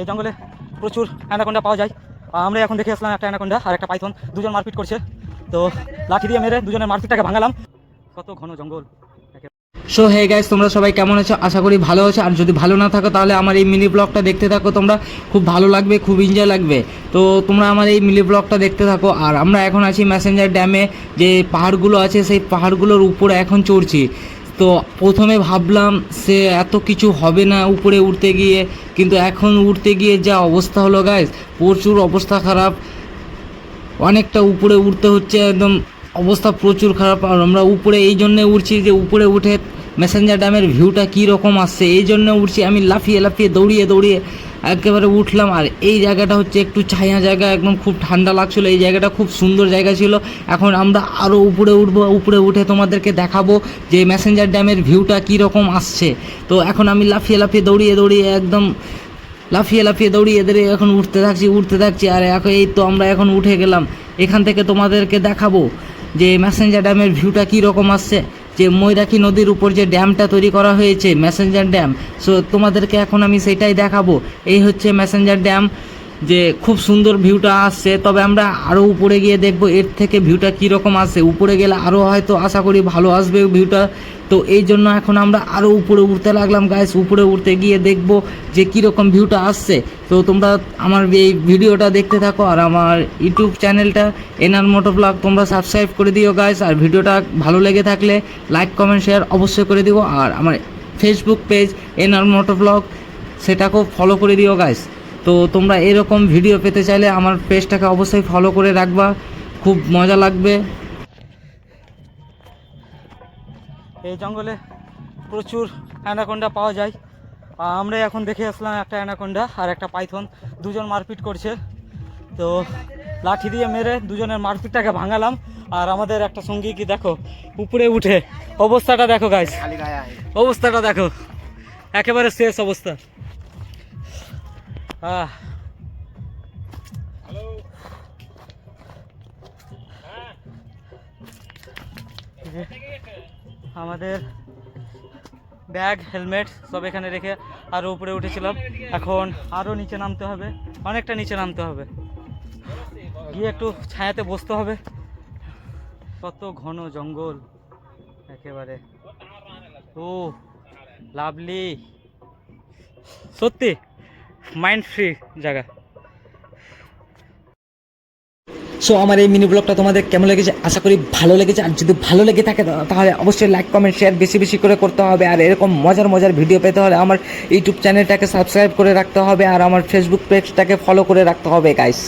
এই জঙ্গলে প্রচুর অ্যানাকোন্ডা পাওয়া যায়। আমরা এখন দেখে আসলাম একটা অ্যানাকোন্ডা আর একটা পাইথন, দুজন মারপিট করছে। তো লাঠি দিয়ে মেরে দুজনের মারপিটটাকে ভাঙালাম। কত ঘন জঙ্গল। সো হে গাইস তোমরা সবাই কেমন আছো? আশা করি ভালো আছো। আর যদি ভালো না থাকো, তাহলে আমার এই মিনি ব্লগটা দেখতে থাকো। তোমরা খুব ভালো লাগবে, খুব এনজয় লাগবে। তো তোমরা আমার এই মিনি ব্লগটা দেখতে থাকো। আর আমরা এখন আছি ম্যাসেঞ্জার ড্যামে যে পাহাড়গুলো আছে, সেই পাহাড়গুলোর উপরে এখন চড়ছি। তো প্রথমে ভাবলাম সে এত কিছু হবে না উপরে উঠতে গিয়ে, কিন্তু এখন উঠতে গিয়ে যা অবস্থা হলো গাইজ প্রচুর অবস্থা খারাপ। অনেকটা উপরে উঠতে হচ্ছে, একদম অবস্থা প্রচুর খারাপ। আর আমরা উপরে এই জন্যে উঠছি যে উপরে উঠে মেসেঞ্জার ড্যামের ভিউটা কী রকম আসছে, এই জন্য উঠছি আমি লাফিয়ে লাফিয়ে, দৌড়িয়ে দৌড়িয়ে একেবারে উঠলাম। আর এই জায়গাটা হচ্ছে একটু ছায়া জায়গা, একদম খুব ঠান্ডা লাগছিল। এই জায়গাটা খুব সুন্দর জায়গা ছিল। এখন আমরা আরও উপরে উঠবো, উপরে উঠে তোমাদেরকে দেখাবো যে মেসেঞ্জার ড্যামের ভিউটা কী রকম আসছে। তো এখন আমি লাফিয়ে লাফিয়ে দৌড়িয়ে দৌড়িয়ে একদম লাফিয়ে লাফিয়ে দৌড়িয়ে এদের এখন উঠতে থাকছি উঠতে থাকছি। আর এখন এই তো আমরা এখন উঠে গেলাম। এখান থেকে তোমাদেরকে দেখাবো যে ম্যাসেঞ্জার ড্যামের ভিউটা কী রকম আসছে। যে ময়রাকি নদীর উপর যে ড্যামটা তৈরি করা হয়েছে, ম্যাসেঞ্জার ড্যাম। সো তোমাদেরকে এখন আমি সেটাই দেখাবো। এই হচ্ছে ম্যাসেঞ্জার ড্যাম। যে খুব সুন্দর ভিউটা আসছে, তবে আমরা আরও উপরে গিয়ে দেখব এর থেকে ভিউটা কীরকম আসছে। উপরে গেলে আরও হয়তো আশা করি ভালো আসবে ভিউটা। তো এই জন্য এখন আমরা আরও উপরে উঠতে লাগলাম গাইস উপরে উঠতে গিয়ে দেখব যে কীরকম ভিউটা আসছে। তো তোমরা আমার এই ভিডিওটা দেখতে থাকো আর আমার ইউটিউব চ্যানেলটা এনআর মোটো ব্লগ তোমরা সাবস্ক্রাইব করে দিও গাইস আর ভিডিওটা ভালো লেগে থাকলে লাইক কমেন্ট শেয়ার অবশ্যই করে দিও। আর আমার Facebook page NR moto blog, সেটাকেও ফলো করে দিও গাইস তো তোমরা এরকম ভিডিও পেতে চাইলে আমার পেজটাকে অবশ্যই ফলো করে রাখবা। খুব মজা লাগবে। এই জঙ্গলে প্রচুর অ্যানাকোন্ডা পাওয়া যায়। আর আমরা এখন দেখে আসলাম একটা অ্যানাকোন্ডা আর একটা পাইথন। দুজন মারপিট করছে। তো লাঠি দিয়ে মেরে দুজনের মারপিটটাকে ভাঙালাম। আর আমাদের একটা সঙ্গী কি দেখো উপরে উঠে। অবস্থাটা দেখো গাইস অবস্থাটা দেখো। একেবারে শেষ অবস্থা। আমাদের ব্যাগ হেলমেট সব এখানে রেখে আরও উপরে উঠেছিলাম। এখন আরও নিচে নামতে হবে। অনেকটা নিচে নামতে হবে। গিয়ে একটু ছায়াতে বসতে হবে। কত ঘন জঙ্গল। একেবারে। ও লাভলি। সত্যি? মাইন্ড ফ্রি জায়গা। সো আমার এই মিনি ব্লগটা তোমাদের কেমন লেগেছে? আশা করি ভালো লেগেছে। আর যদি ভালো লেগে থাকে তাহলে অবশ্যই লাইক কমেন্ট শেয়ার বেশি বেশি করে করতে হবে। আর এরকম মজার মজার ভিডিও পেতে হলে আমার ইউটিউব চ্যানেলটাকে সাবস্ক্রাইব করে রাখতে হবে। আর আমার ফেসবুক পেজটাকে ফলো করে রাখতে হবে গাইস